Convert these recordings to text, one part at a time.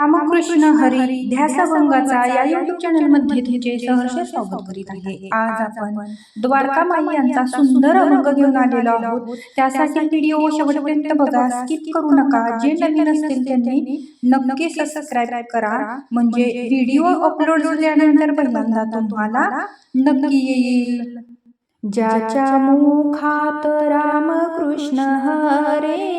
रामकृष्ण हरी ध्यासभंगाचा या युट्यूब चॅनलमध्ये तुमचे सहर्ष स्वागत करीत आहे. आज आपण द्वारका माई यांचा सुंदर अभंग घेऊन आलेलो आहोत. त्यासाठी व्हिडिओ शेवटपर्यंत बघा. स्किप करू नका. जे नवीन असतील त्यांनी नक्की सबस्क्राईब करा. म्हणजे व्हिडिओ अपलोड झाल्यानंतर पहिल्यांदा तुम्हाला नक्की येईल. ज्याच्या मुखात रामकृष्ण हरे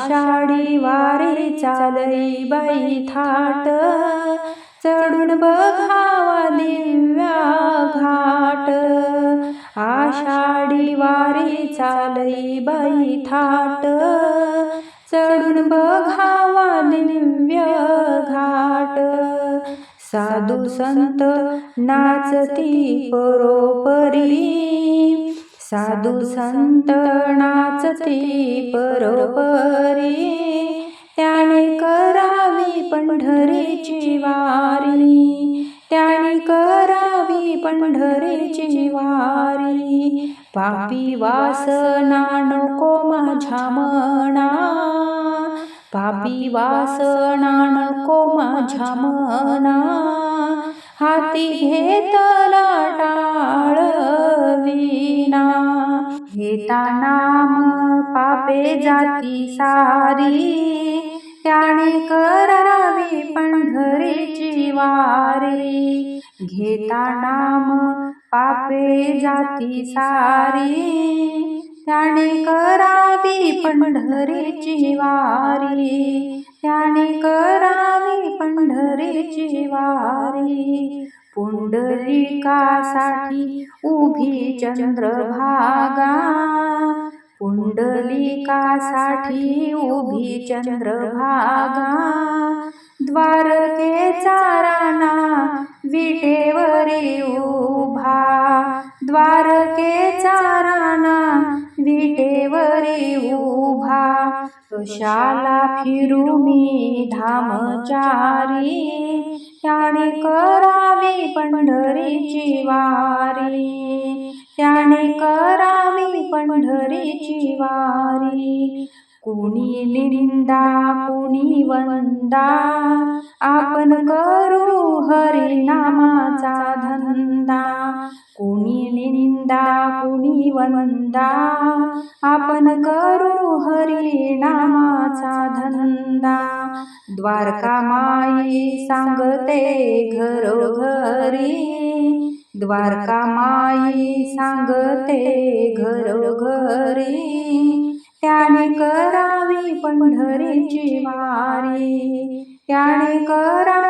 आषाढी वारी चालई बाई थाट. चढून बघावा दिव्या घाट. आषाढी वारी चालई बाई थाट. चढून बघावा दिव्य घाट. साधू संत नाचती परोपरी. साधू संत नाचती परोपरी त्याने करावी पंढरीची वारी. त्याने करावी पंढरीची वारी. पापी वासना नको माझ्या मना. पापी वासना नको माझ्या मना. हाती घेतला टाळ घेता नाम पापे जाती सारी. त्याने करावी पंढरीची वारी. घेता नाम पापे जाती सारी. त्याने करावी पंढरीची वारी. त्याने करावी पंढरीची वारी. पुंडलिकासाठी उभी चंद्रभागा. पुंडलिकासाठी उभी चंद्रभागा. द्वारकेचा राणा विटेवरी उभा. द्वारकेचा राणा विटेवरी उभा. कशाला फिरू मी धामचारी त्याने करावी पंढरीची वारी. त्याने करावी पंढरीची वारी. कुणी निंदा कुणी वंदा आपण करू हरिनामाचा धंदा. कुणी निंदा कुणी वंदा आपण करू परिणामाचा धंदा. द्वारका माई सांगते घरोघरी. द्वारका माई सांगते घरोघरी. त्याने करावी पंढरीची वारी. त्याने करावी